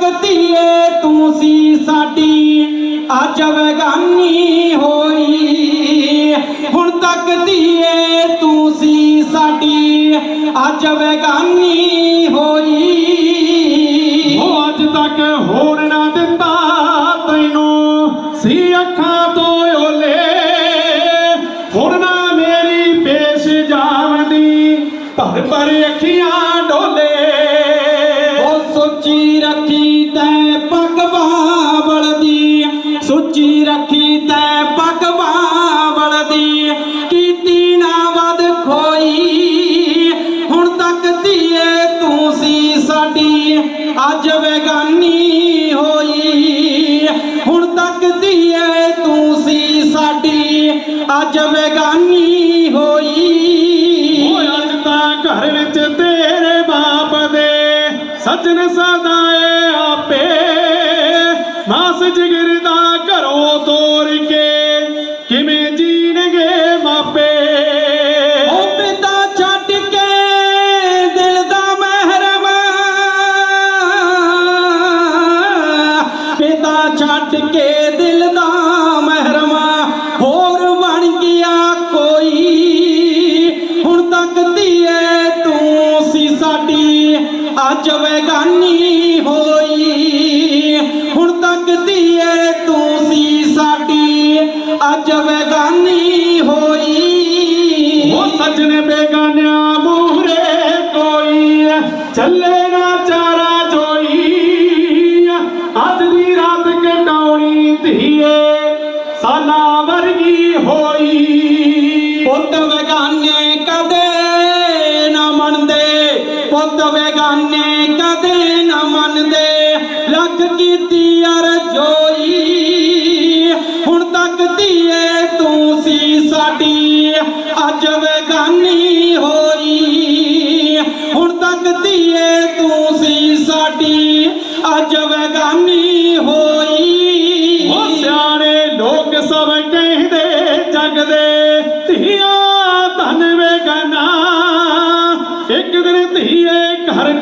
ਤੱਕ ਧੀਏ, ਤੂੰ ਸੀ ਸਾਡੀ, ਅੱਜ ਵੈਗਾਨੀ ਹੋਈ। ਹੁਣ ਤੱਕ ਦੀਏ ਤੂੰ ਸੀ ਸਾਡੀ, ਅੱਜ ਵੈਗਾਨੀ ਹੋਈ। ਉਹ ਅੱਜ ਤੱਕ ਹੋਣ ਨਾ ਦਿੱਤਾ ਤੈਨੂੰ, ਸੀ ਅੱਖਾਂ ਤੋਂ ਓਲੇ। ਹੁਣ ਨਾ ਮੇਰੀ ਪੇਸ਼ ਜਾਵਦੀ, ਭਰ ਭਰ ਅੱਖੀਆਂ ਅੱਜ ਵੈਗਾਨੀ ਹੋਈ। ਹੁਣ ਤੱਕ ਧੀਏ ਤੂੰ ਸੀ ਸਾਡੀ। ਅੱਜ ਵੈਗਾਨੀ ਹੋਈ। ਉਹ ਅੱਜ ਤਾਂ ਘਰ ਵਿੱਚ ਤੇਰੇ ਬਾਪ ਦੇ ਸੱਜਣ ਸਦਾਏ ਆਪੇ। ਮਾਸ ਜਿਗਰ ਦਾ ਘਰੋਂ ਤੋੜ ਕੇ ਦਿਲ ਦਾ ਮਹਿਰਮਾ ਹੋਰ ਬਣ ਗਿਆ ਕੋਈ। ਹੁਣ ਤੱਕ ਧੀਏ ਤੂੰ ਸੀ ਸਾਡੀ, ਅੱਜ ਵੈਗਾਨੀ ਸਾਲਾ ਵਰਗੀ ਹੋਈ। ਪੁੱਤ ਵੈਗਾਨੇ ਕਦੇ ਨਾ ਮੰਨਦੇ। ਪੁੱਤ ਵੈਗਾਨੇ ਕਦੇ ਨਾ ਮੰਨਦੇ। ਲੱਖ ਕੀਤੀ ਅਰਜ਼ੋਈ ਹੁਣ ਤੱਕ ਧੀਏ ਤੂੰ ਸੀ ਸਾਡੀ। ਅੱਜ ਵੈਗਾਨੀ ਹੋਈ। ਹੁਣ ਤੱਕ ਧੀਏ ਤੂੰ ਸੀ ਸਾਡੀ। ਅੱਜ ਵੈਗਾਨੀ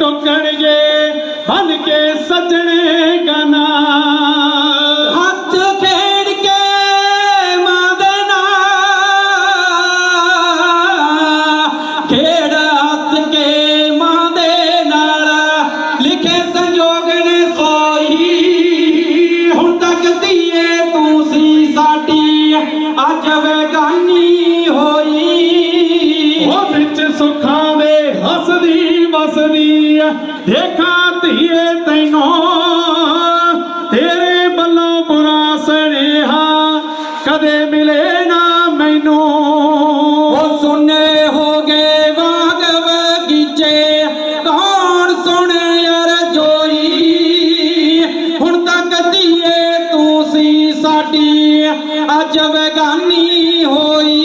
ਘਰ ਟੋਕਣਗੇ ਬਨ ਕੇ ਸੱਜਣੇ ਗਨਾ ਹੱਥ ਖੇਡ ਕੇ ਮਾਂ ਦੇ ਨਾਲ। ਖੇਡ ਹੱਥ ਕੇ ਮਾਂ ਦੇ ਨਾਲ। ਲਿਖੇ ਸੰਜੋਗ ਨੇ ਸੋਈ। ਹੁਣ ਤੱਕ ਧੀਏ ਤੂੰ ਸੀ ਸਾਡੀ ਅੱਜ ਵੈਗਾਨੀ ਹੋਈ। ਉਹ ਵਿੱਚ ਸੁੱਖਾਂ ਦੇ ਹੱਸਦੀ ਵਸਦੀ ਦੇਖਾਂ ਧੀਏ ਤੈਨੂੰ, ਤੇਰੇ ਵੱਲੋਂ ਬੁਰਾ ਸਨੇਹਾ ਕਦੇ ਮਿਲੇ ਨਾ ਮੈਨੂੰ। ਉਹ ਸੁਨੇ ਹੋ ਗਏ ਬਾਗ ਬਗੀਚੇ, ਕੌਣ ਸੁਣੇ ਯਾਰ ਅਰਜ਼ੋਈ ਹੁਣ ਤੱਕ ਧੀਏ ਤੂੰ ਸੀ ਸਾਡੀ, ਅੱਜ ਵੈਗਾਨੀ ਹੋਈ।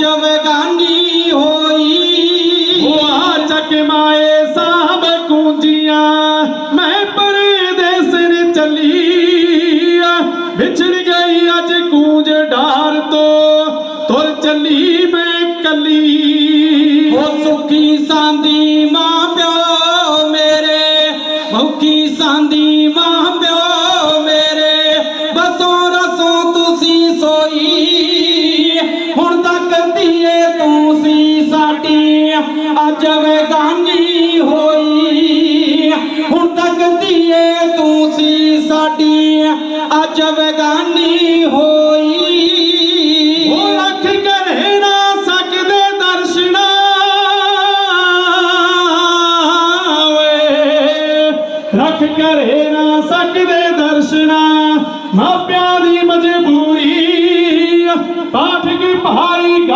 ਅੱਜ ਵੈਗਾਨੀ ਹੋਈ ਉਹ ਆ ਚੱਕ ਮਾਏ ਸਾਹਬ ਕੁੰਜੀਆਂ ਮੈਂ ਪਰਦੇਸ ਨੇ ਚੱਲੀ ਵਿਛੜ ਗਈ ਅੱਜ ਕੂੰਜ ਡਾਰ ਤੋਂ ਤੁਰ ਚੱਲੀ ਮੈਂ ਕੱਲੀ ਉਹ ਸੁਖੀ ਸਾਂਦੀ ਮਾਂ ਪਿਓ ਮੇਰੇ ਭੁੱਖੀ ਸਾਂਦੀ ਅੱਜ ਵੈਗਾਨੀ ਹੋਈ। ਹੁਣ ਤੱਕ ਧੀਏ ਤੂੰ ਸੀ ਸਾਡੀ, ਅੱਜ ਵੈਗਾਨੀ ਹੋਈ। ਉਹ ਲੱਖ ਕਰੇ ਨਾ ਸਕਦੇ ਦਰਸ਼ਨਾ ਓਏ ਰੱਖ ਕਰੇ ਨਾ ਸਕਦੇ ਦਰਸ਼ਨਾ, ਮਾਪਿਆਂ ਦੀ ਮਜਬੂਰੀ। ਪਾਠਕ ਭਾਈ